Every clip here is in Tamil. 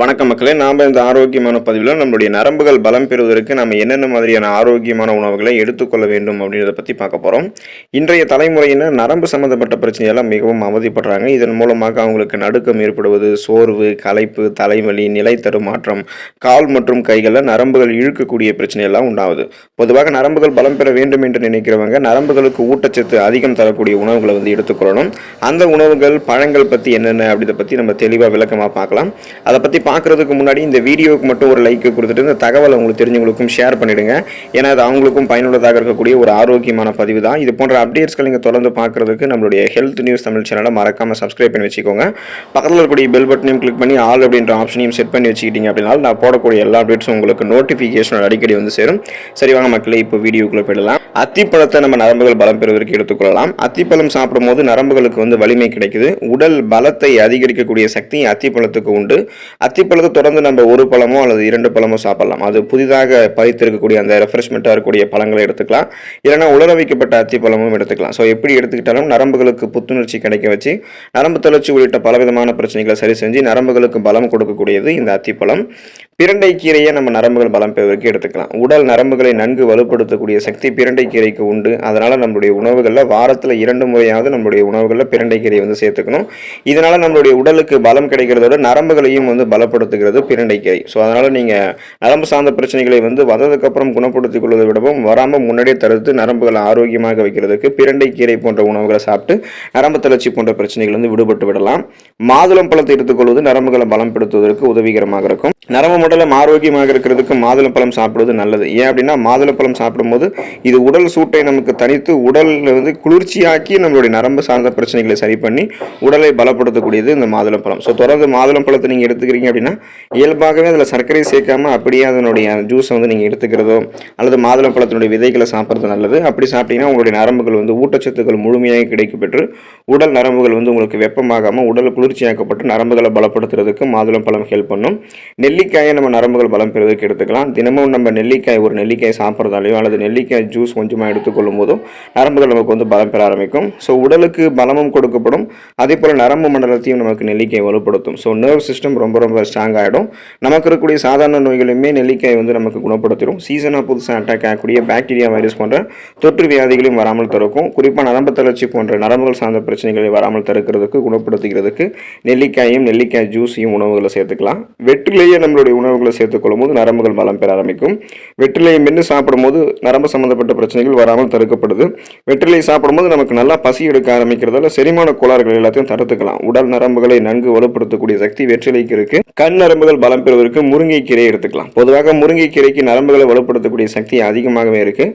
வணக்கம் மக்களே நாம் இந்த ஆரோக்கியமான பதிவில் நம்மளுடைய நரம்புகள் பலம் பெறுவதற்கு நம்ம என்னென்ன மாதிரியான ஆரோக்கியமான உணவுகளை எடுத்துக்கொள்ள வேண்டும் அப்படின்றத பற்றி பார்க்க போகிறோம் இன்றைய தலைமுறையினர் நரம்பு சம்மந்தப்பட்ட பிரச்சனையெல்லாம் மிகவும் அவதிப்படுறாங்க. இதன் மூலமாக அவங்களுக்கு நடுக்கம் ஏற்படுவது சோர்வு களைப்பு தலைவலி நிலைத்தரும் மாற்றம் கால் மற்றும் கைகளில் நரம்புகள் இழுக்கக்கூடிய பிரச்சனையெல்லாம் உண்டாகுது. பொதுவாக நரம்புகள் பலம் பெற வேண்டும் என்று நினைக்கிறவங்க நரம்புகளுக்கு ஊட்டச்சத்து அதிகம் தரக்கூடிய உணவுகளை வந்து எடுத்துக்கொள்ளணும். அந்த உணவுகள் பழங்கள் பற்றி என்னென்ன அப்படிதை பற்றி நம்ம தெளிவாக விளக்கமாக பார்க்கலாம். அதை பற்றி பார்க்குறதுக்கு முன்னாடி இந்த வீடியோவுக்கு மட்டும் ஒரு லைக்கை கொடுத்துட்டு இந்த தகவலை உங்களுக்கு தெரிஞ்சவங்களுக்கும் ஷேர் பண்ணிவிடுங்க ஏன்னா அது அவங்களுக்கும் பயனுள்ளதாக இருக்கக்கூடிய ஒரு ஆரோக்கியமான பதிவு தான். இது போன்ற அப்டேட்ஸ்கள் நீங்கள் தொடர்ந்து பார்க்குறதுக்கு நம்மளுடைய ஹெல்த் நியூஸ் தமிழ் சேனலை மறக்காமல் சப்ஸ்கிரைப் பண்ணி வச்சுக்கோங்க. பக்கத்தில் இருக்கக்கூடிய பெல் பட்டனையும் கிளிக் பண்ணி ஆல் அப்படின்ற ஆப்ஷனையும் செட் பண்ணி வச்சுக்கிட்டீங்க அப்படின்னா நான் போடக்கூடிய எல்லா அப்டேட்ஸும் உங்களுக்கு நோட்டிஃபிகேஷன் அடிக்கடி வந்து சேரும். சரி வாங்க மக்களே இப்போ வீடியோக்குள்ளே போயிடலாம். அத்திப்பழத்தை நம்ம நரம்புகள் பலம் பெறுவதற்கு எடுத்துக்கொள்ளலாம். அத்திப்பழம் சாப்பிடும்போது நரம்புகளுக்கு வந்து வலிமை கிடைக்குது. உடல் பலத்தை அதிகரிக்கக்கூடிய சக்தி அத்திப்பழத்துக்கு உண்டு. அத்திப்பழத்தை தொடர்ந்து நம்ம ஒரு பழமோ அல்லது இரண்டு பழமோ சாப்பிடலாம். அது புதிதாக பறித்திருக்கக்கூடிய அந்த ரெஃப்ரெஷ்மெண்ட்டாக இருக்கக்கூடிய பழங்களை எடுத்துக்கலாம். இல்லைன்னா உலர வைக்கப்பட்ட அத்திப்பழமும் எடுத்துக்கலாம். ஸோ எப்படி எடுத்துக்கிட்டாலும் நரம்புகளுக்கு புத்துணர்ச்சி கிடைக்க வச்சு நரம்பு தளர்ச்சி உள்ளிட்ட பலவிதமான பிரச்சனைகளை சரி செஞ்சு நரம்புகளுக்கு பலம் கொடுக்கக்கூடியது இந்த அத்திப்பழம் பிரண்டை கீரையை நம்ம நரம்புகள் பலம் பெறுவதற்கு எடுத்துக்கலாம். உடல் நரம்புகளை நன்கு வலுப்படுத்தக்கூடிய சக்தி பிரண்டை கீரைக்கு உண்டு. அதனால் நம்மளுடைய உணவுகளில் வாரத்தில் இரண்டு முறையாவது நம்மளுடைய உணவுகளில் பிரண்டை கீரை வந்து சேர்த்துக்கணும். இதனால் நம்மளுடைய உடலுக்கு பலம் கிடைக்கிறதோட நரம்புகளையும் வந்து பலப்படுத்துகிறது பிரண்டை கீரை. ஸோ அதனால் நீங்கள் நரம்பு சார்ந்த பிரச்சனைகளை வந்து வந்ததுக்கப்புறம் குணப்படுத்திக் கொள்வதை விடவும் வராமல் முன்னாடியே தடுத்து நரம்புகளை ஆரோக்கியமாக வைக்கிறதுக்கு பிரண்டை கீரை போன்ற உணவுகளை சாப்பிட்டு நரம்பு தளர்ச்சி போன்ற பிரச்சனைகள் வந்து விடுபட்டு விடலாம். மாதுளம் பழத்தை எடுத்துக்கொள்வது நரம்புகளை பலப்படுத்துவதற்கு உதவிகரமாக இருக்கும். நரம்பு மண்டலம் ஆரோக்கியமாக இருக்கிறதுக்கு மாதுளப்பழம் சாப்பிடுவது நல்லது. ஏன் அப்படின்னா மாதுளப்பழம் சாப்பிடும்போது இது உடல் சூட்டை நமக்கு தனித்து உடலில் வந்து குளிர்ச்சியாக்கி நம்மளுடைய நரம்பு சார்ந்த பிரச்சனைகளை சரி பண்ணி உடலை பலப்படுத்தக்கூடியது இந்த மாதுளம்பழம் ஸோ தொடர்ந்து மாதுளம்பழத்தை நீங்கள் எடுத்துக்கிறீங்க அப்படின்னா இயல்பாகவே அதில் சர்க்கரை சேர்க்காம அப்படியே அதனுடைய ஜூஸை வந்து நீங்கள் எடுத்துக்கிறதோ அல்லது மாதுளம்பழத்தினுடைய விதைகளை சாப்பிட்றது நல்லது. அப்படி சாப்பிட்டீங்கன்னா உங்களுடைய நரம்புகள் வந்து ஊட்டச்சத்துக்கள் முழுமையாக கிடைக்கப்பெற்று உடல் நரம்புகள் வந்து உங்களுக்கு வெப்பமாகாமல் உடல் குளிர்ச்சியாக்கப்பட்டு நரம்புகளை பலப்படுத்துறதுக்கு மாதுளம்பழம் ஹெல்ப் பண்ணும். நெல்லிக்காயை நம்ம நரம்புகள் பலம் பெறுவதற்கு எடுத்துக்கலாம். தினமும் நம்ம நெல்லிக்காய் ஒரு நெல்லிக்காய் சாப்பிட்றதாலையோ அல்லது நெல்லிக்காய் ஜூஸ் கொஞ்சமாக எடுத்துக்கொள்ளும் போதும் நரம்புகள் நமக்கு வந்து பலம் பெற ஆரம்பிக்கும். ஸோ உடலுக்கு பலமும் கொடுக்கப்படும். அதே போல் நரம்பு மண்டலத்தையும் நமக்கு நெல்லிக்காய் வலுப்படுத்தும். ஸோ நர்வ் சிஸ்டம் ரொம்ப ரொம்ப ஸ்ட்ராங் ஆகிடும் நமக்கு இருக்கக்கூடிய சாதாரண நோய்களுமே நெல்லிக்காய் வந்து நமக்கு குணப்படுத்திடும். சீசனாக புதுசாக அட்டாக் ஆகக்கூடிய பாக்டீரியா வைரஸ் போன்ற தொற்று வியாதிகளையும் வராமல் தடுக்கும். குறிப்பாக நரம்பு தளர்ச்சி போன்ற நரம்புகள் சார்ந்த பிரச்சனைகளை வராமல் தடுக்கிறதுக்கு குணப்படுத்துகிறதுக்கு நெல்லிக்காயும் நெல்லிக்காய் ஜூஸையும் உணவுகளை சேர்த்துக்கலாம். வெற்றிலேயே நம்மளுடைய உணவுகளை சேர்த்துக்கொள்ளும் போது நரம்புகள் பலம் பெற ஆரம்பிக்கும். வெற்றிலையை மென்று சாப்பிடும்போது நரம்பு சம்பந்தப்பட்ட பிரச்சனைகள் வராமல் தடுக்கப்படுது. வெற்றிலை சாப்பிடும்போது நமக்கு நல்லா பசி எடுக்க ஆரம்பிக்கிறதால செரிமான கோளாறுகள் எல்லாத்தையும் தடுத்துக்கலாம். உடல் நரம்புகளை நன்கு வலுப்படுத்தக்கூடிய சக்தி வெற்றிலைக்கு இருக்கு. கண் நரம்புகள் பலம் பெறுவதற்கு முருங்கைக்கீரை எடுத்துக்கலாம். பொதுவாக முருங்கைக்கீரைக்கு நரம்புகளை வலுப்படுத்தக்கூடிய சக்தி அதிகமாகவே இருக்கு.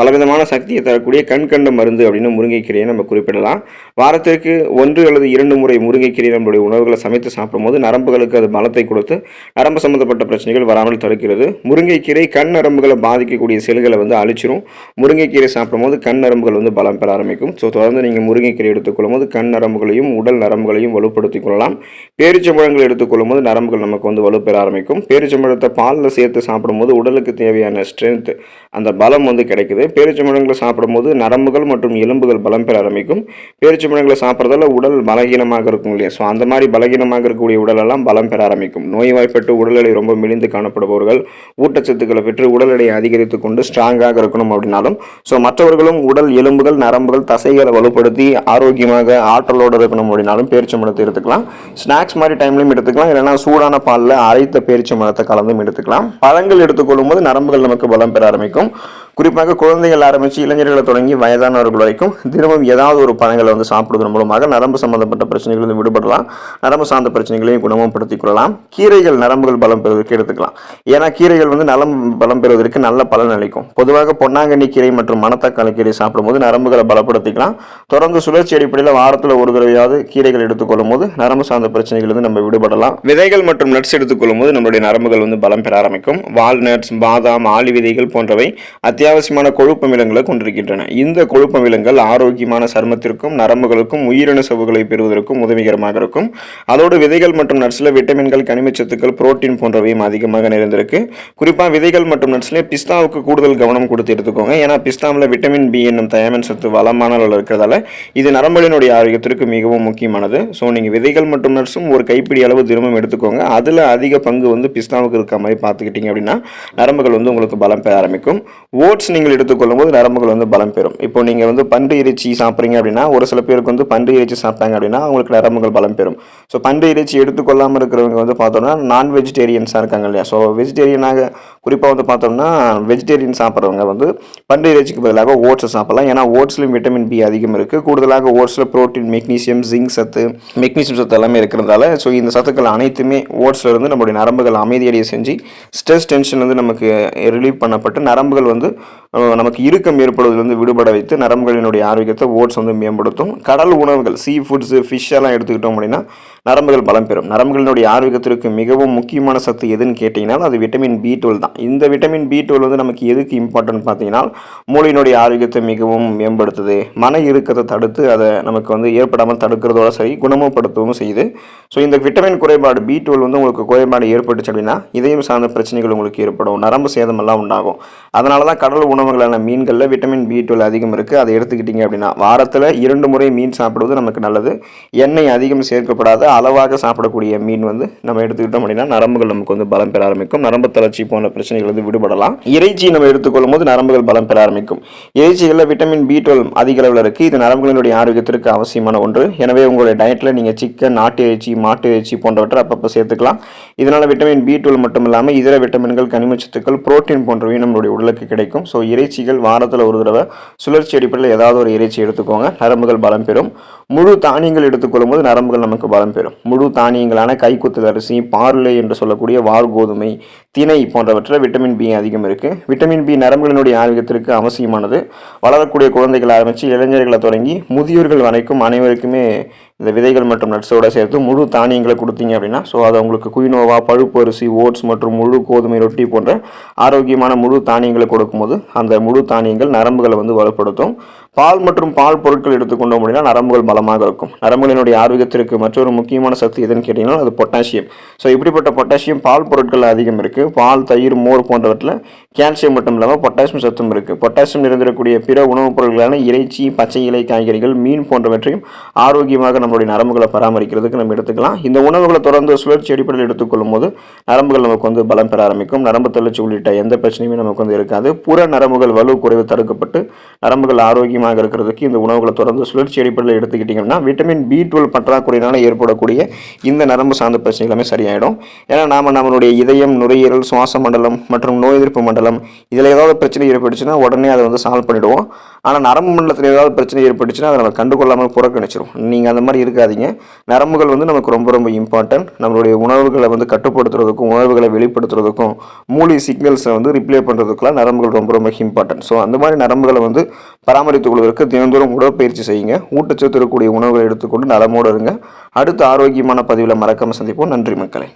பலவிதமான சக்தியை தரக்கூடிய கண் கண்ட மருந்து அப்படின்னு முருங்கைக்கீரையை நம்ம குறிப்பிடலாம். வாரத்திற்கு ஒன்று அல்லது இரண்டு முறை முருங்கைக்கீரை நம்மளுடைய உணவுகளை சமைத்து சாப்பிடும்போது நரம்புகளுக்கு அது பலத்தை கொடுத்து நரம்பு சம்பந்தப்பட்ட பிரச்சனைகள் வராமல் தடுக்கிறது. முருங்கைக்கீரை கண் நரம்புகளை பாதிக்கக்கூடிய செல்களை வந்து அழிச்சிரும். முருங்கைக்கீரை சாப்பிடும்போது கண் நரம்புகள் வந்து பலம் பெற ஆரம்பிக்கும். ஸோ தொடர்ந்து நீங்கள் முருங்கைக்கீரை எடுத்துக்கொள்ளும் போது கண் நரம்புகளையும் உடல் நரம்புகளையும் வலுப்படுத்திக் கொள்ளலாம். பேரிச்சம்பழங்கள் எடுத்துக்கொள்ளும் போது நரம்புகள் நமக்கு வந்து வலுப்பெற ஆரம்பிக்கும். பேரிச்சம்பழத்தை பாலில் சேர்த்து சாப்பிடும்போது உடலுக்கு தேவையான ஸ்ட்ரென்த் அந்த பலம் வந்து கிடைக்குது. பேரிச்சம்பழங்களை சாப்பிடும்போது நரம்புகள் மற்றும் எலும்புகள் பலம் பெற ஆரம்பிக்கும். பேரிச்சம்பழங்களை சாப்பிட்றதால உடல் பலகீனமாக இருக்கும் இல்லையா? ஸோ அந்த மாதிரி பலகீனமாக இருக்கக்கூடிய உடலெல்லாம் பலம் பெற ஆரம்பிக்கும். நோய்வாய்ப்பட்டு உடல் எடை ரொம்ப மெலிந்து காணப்படுபவர்கள் ஊட்டச்சத்துக்களை பெற்று உடல் எடையை அதிகரித்து கொண்டு ஸ்ட்ராங்காக இருக்கணும் அப்படின்னாலும் ஸோ மற்றவர்களும் உடல் எலும்புகள் நரம்புகள் தசைகளை வலுப்படுத்தி ஆரோக்கியமாக ஆற்றலோடு இருக்கணும் அப்படின்னாலும் பேரிச்சம்பழத்தை எடுத்துக்கலாம். ஸ்நாக்ஸ் மாதிரி டைம்லையும் எடுத்துக்கலாம். இல்லைன்னா சூடான பாலில் அரைத்த பேரிச்சம்பழத்தை கலந்தும் எடுத்துக்கலாம். பழங்கள் எடுத்துக்கொள்ளும் போது நரம்புகள் நமக்கு பலம் பெற ஆரம்பிக்கும். குறிப்பாக குழந்தைகள் ஆரம்பித்து இளைஞர்களை தொடங்கி வயதானவர்கள் வரைக்கும் தினமும் ஏதாவது ஒரு பழங்களை வந்து சாப்பிடுவதன் மூலமாக நரம்பு சம்பந்தப்பட்ட பிரச்சனைகள் விடுபடலாம். நரம்பு சார்ந்த பிரச்சனைகளையும் குணமும் படுத்திக் கொள்ளலாம். கீரைகள் நரம்புகள் பலம் பெறுவதற்கு எடுத்துக்கலாம். ஏன்னா கீரைகள் வந்து நலம் பலம் பெறுவதற்கு நல்ல பலன் அளிக்கும். பொதுவாக பொன்னாங்கண்ணி கீரை மற்றும் மணத்தக்காளி கீரை சாப்பிடும்போது நரம்புகளை பலப்படுத்திக்கலாம். தொடர்ந்து சுழற்சி அடிப்படையில் வாரத்தில் ஒரு தடவையாவது கீரைகள் எடுத்துக்கொள்ளும் போது நரம்பு சார்ந்த பிரச்சனைகள் வந்து நம்ம விடுபடலாம். விதைகள் மற்றும் நட்ஸ் எடுத்துக்கொள்ளும் போது நம்மளுடைய நரம்புகள் வந்து பலம் பெற ஆரம்பிக்கும். வால்நட்ஸ் பாதாம் ஆலி விதைகள் போன்றவை அத்தியாவசியமான கொழுப்பமிலங்களை கொண்டிருக்கின்றன. இந்த கொழுப்பமிலங்கள் ஆரோக்கியமான சருமத்திற்கும் நரம்புகளுக்கும் உயிரின சவுகளை பெறுவதற்கும் உதவிகரமாக இருக்கும். அதோடு விதைகள் மற்றும் நட்ஸில் விட்டமின்கள் கனிமச்சத்துக்கள் புரோட்டீன் போன்றவையும் அதிகமாக நிறைந்திருக்கு. குறிப்பாக விதைகள் மற்றும் நட்ஸ்லேயே பிஸ்தாவுக்கு கூடுதல் கவனம் கொடுத்து எடுத்துக்கோங்க. ஏன்னா பிஸ்தாவில் விட்டமின் பி என்னும் தயாமின் சத்து வளமான அளவில் இருக்கிறதால இது நரம்புகளினுடைய ஆரோக்கியத்திற்கு மிகவும் முக்கியமானது. ஸோ நீங்கள் விதைகள் மற்றும் நட்ஸும் ஒரு கைப்பிடி அளவு தினமும் எடுத்துக்கோங்க. அதில் அதிக பங்கு வந்து பிஸ்தாவுக்கு இருக்க மாதிரி பார்த்துக்கிட்டீங்க அப்படின்னா நரம்புகள் வந்து உங்களுக்கு பலம் பெற ஆரம்பிக்கும். ஓட்ஸ் நீங்கள் எடுத்து எடுத்துக்கொள்ளும் போது நரம்புகள் வந்து பலம் பெறும். இப்போ நீங்கள் வந்து பன்றி இறைச்சி சாப்பிட்றீங்க அப்படின்னா ஒரு சில பேருக்கு வந்து பன்றி இறைச்சி சாப்பிட்டாங்க அப்படின்னா அவங்களுக்கு நரம்புகள் பலம் பெறும். ஸோ பன்றி இறைச்சி எடுத்துக்கொள்ளாமல் இருக்கிறவங்க வந்து பார்த்தோம்னா நான் வெஜிடேரியன்ஸாக இருக்காங்க இல்லையா? ஸோ வெஜிடேரியனாக குறிப்பாக வந்து பார்த்தோம்னா வெஜிடேரியன் சாப்பிட்றவங்க வந்து பன்றி இறைச்சிக்கு பதிலாக ஓட்ஸை சாப்பிடலாம். ஏன்னா ஓட்ஸ்லையும் விட்டமின் பி அதிகம் இருக்குது கூடுதலாக ஓட்ஸில் புரோட்டீன் மெக்னீசியம் ஜிங்க் சத்து மெக்னீசியம் சத்து எல்லாமே இருக்கிறதால ஸோ இந்த சத்துக்கள் அனைத்துமே ஓட்ஸில் இருந்து நம்மளுடைய நரம்புகள் அமைதியடைய செஞ்சு ஸ்ட்ரெஸ் டென்ஷன் வந்து நமக்கு ரிலீவ் பண்ணப்பட்டு நரம்புகள் வந்து நமக்கு இறுக்கம் ஏற்படுவதிலிருந்து விடுபட வைத்து நரம்புகளினுடைய ஆரோக்கியத்தை ஓட்ஸ் வந்து மேம்படுத்தும். கடல் உணவுகள் சீ ஃபுட்ஸு ஃபிஷ் எல்லாம் எடுத்துக்கிட்டோம் அப்படின்னா நரம்புகள் பலம் பெறும். நரம்புகளினுடைய ஆரோக்கியத்திற்கு மிகவும் முக்கியமான சத்து எதுன்னு கேட்டிங்கன்னா அது விட்டமின் பி டுவெல் தான். இந்த விட்டமின் பி டுவெல் வந்து நமக்கு எதுக்கு இம்பார்ட்டன்ட் பார்த்தீங்கன்னா மூளையினுடைய ஆரோக்கியத்தை மிகவும் மேம்படுத்துது. மன இறுக்கத்தை தடுத்து அதை நமக்கு வந்து ஏற்படாமல் தடுக்கிறதோட சரி குணமுப்படுத்தவும் செய்யுது. ஸோ இந்த விட்டமின் குறைபாடு பி டுவெல் வந்து உங்களுக்கு குறைபாடு ஏற்பட்டுச்சு அப்படின்னா இதயம் சார்ந்த பிரச்சனைகள் உங்களுக்கு ஏற்படும். நரம்பு சேதமெல்லாம் உண்டாகும். அதனால தான் கடல் உணவுகளான மீன்களில் விட்டமின் பி டுவெல் அதிகம் இருக்குது அதை எடுத்துக்கிட்டிங்க அப்படின்னா வாரத்தில் இரண்டு முறை மீன் சாப்பிடுவது நமக்கு நல்லது. எண்ணெய் அதிகம் சேர்க்கப்படாத. அளவாக சாப்பிடக்கூடிய மீன் வந்து நம்ம எடுத்துக்கிட்டோம் அப்படின்னா நரம்புகள் நமக்கு வந்து பலம் பெற ஆரம்பிக்கும். நரம்பு தளர்ச்சி போன்ற பிரச்சனைகள் வந்து விடுபடலாம். இறைச்சி நம்ம எடுத்துக்கொள்ளும் போது நரம்புகள் பலம் பெற ஆரம்பிக்கும். இறைச்சிகளில் விட்டமின் பி டுவெல் அதிக அளவில் இருக்குது இது நரம்புகளினுடைய ஆரோக்கியத்திற்கு அவசியமான ஒன்று. எனவே உங்களுடைய டயட்டில் நீங்கள் சிக்கன் நாட்டு இறைச்சி மாட்டு இறைச்சி போன்றவற்றை அப்பப்போ சேர்த்துக்கலாம். இதனால் விட்டமின் பி டுவெல் மட்டும் இல்லாமல் இதர விட்டமின்கள் கனிமச்சத்துக்கள் புரோட்டீன் போன்றவையும் நம்மளுடைய உடலுக்கு கிடைக்கும். ஸோ இறைச்சிகள் வாரத்தில் ஒரு தடவை சுழற்சி அடிப்படையில் ஏதாவது ஒரு இறைச்சி எடுத்துக்கோங்க. நரம்புகள் பலம் பெறும். முழு தானியங்கள் எடுத்துக்கொள்ளும் போது நரம்புகள் நமக்கு பலம் பெறும். முழு தானியங்களான கைக்குத்தல் அரிசி பார்லே என்று சொல்லக்கூடிய வார் கோதுமை திணை போன்றவற்றில் விட்டமின் பி அதிகம் இருக்குது விட்டமின் பி நரம்புகளினுடைய ஆரோக்கியத்திற்கு அவசியமானது. வளரக்கூடிய குழந்தைகள் ஆரம்பித்து இளைஞர்களை தொடங்கி முதியோர்கள் வரைக்கும் அனைவருக்குமே இந்த விதைகள் மற்றும் நட்ஸோட சேர்த்து முழு தானியங்களை கொடுத்தீங்க அப்படின்னா ஸோ அது உங்களுக்கு குயினோவா பழுப்பு அரிசி ஓட்ஸ் மற்றும் முழு கோதுமை ரொட்டி போன்ற ஆரோக்கியமான முழு தானியங்களை கொடுக்கும்போது அந்த முழு தானியங்கள் நரம்புகளை வந்து வலுப்படுத்தும். பால் மற்றும் பால் பொருட்கள் எடுத்துக்கொண்டோம் அப்படின்னா நரம்புகள் பலமாக இருக்கும். நரம்புகளினுடைய ஆரோக்கியத்திற்கு மற்றொரு முக்கியமான சத்து எதுன்னு கேட்டிங்கன்னா அது பொட்டாசியம். ஸோ இப்படிப்பட்ட பொட்டாசியம் பால் பொருட்கள் அதிகம் இருக்குது பால் தயிர் மோர் போன்றவற்றில் கால்சியம் மட்டும் இல்லாமல் பொட்டாசியம் சத்தும் இருக்குது பொட்டாசியம் நிறைந்திருக்கக்கூடிய பிற உணவுப் பொருட்களான இறைச்சி பச்சை இலை காய்கறிகள் மீன் போன்றவற்றையும் ஆரோக்கியமாக நம்மளுடைய நரம்புகளை பராமரிக்கிறதுக்கு நம்ம எடுத்துக்கலாம். இந்த உணவுகளை தொடர்ந்து சுழற்சி அடிப்படையில் எடுத்துக்கொள்ளும் போது நரம்புகள் நமக்கு வந்து பலம் பெற ஆரம்பிக்கும். நரம்பு தளர்ச்சி உள்ளிட்ட எந்த பிரச்சனையுமே நமக்கு வந்து இருக்காது. புற நரம்புகள் வலு குறைவு தடுக்கப்பட்டு நரம்புகள் ஆரோக்கியமாக இருக்கிறதுக்கு இந்த உணவுகளை தொடர்ந்து சுழற்சி அடிப்படையில் எடுத்துக்கிட்டிங்கன்னா விட்டமின் பி டுவெல் பற்றாக்குறையினால ஏற்படக்கூடிய இந்த நரம்பு சார்ந்த பிரச்சனை எல்லாமே சரியாயிடும். ஏன்னா நாம் நம்மளுடைய இதயம் நுரையீரல் சுவாச மண்டலம் மற்றும் நோய் எதிர்ப்பு மண்டலம் இதில் ஏதாவது பிரச்சனை ஏற்பட்டுச்சுன்னா உடனே அதை வந்து சால்வ் பண்ணிடுவோம். ஆனால் நரம்பு மண்டலத்தில் ஏதாவது பிரச்சனை ஏற்பட்டுச்சுன்னா அதை நம்ம கண்டுகொள்ளாமல் புறக்கணிச்சிடும் நீங்கள் அந்த மாதிரி இருக்காதீங்க. நரம்புகள் வந்து நமக்கு ரொம்ப ரொம்ப இம்பார்ட்டன்ட் நம்மளுடைய உணவுகளை வந்து கட்டுப்படுத்துறதுக்கும் உணர்வுகளை வெளிப்படுத்துறதுக்கும் மூளை சிக்னல்ஸை வந்து ரிப்ளே பண்ணுறதுக்குலாம் நரம்புகள் ரொம்ப ரொம்ப இம்பார்ட்டன்ட் ஸோ அந்த மாதிரி நரம்புகளை வந்து பராமரித்துக் கொள்வதற்கு தினந்தோறும் உடற்பயிற்சி செய்யுங்க. ஊட்டச்சத்து இருக்கக்கூடிய உணவுகளை எடுத்துக்கொண்டு நலமோடு இருங்க. அடுத்த ஆரோக்கியமான பதிவில் மறக்காமல் சந்திப்போம். நன்றி மக்களே.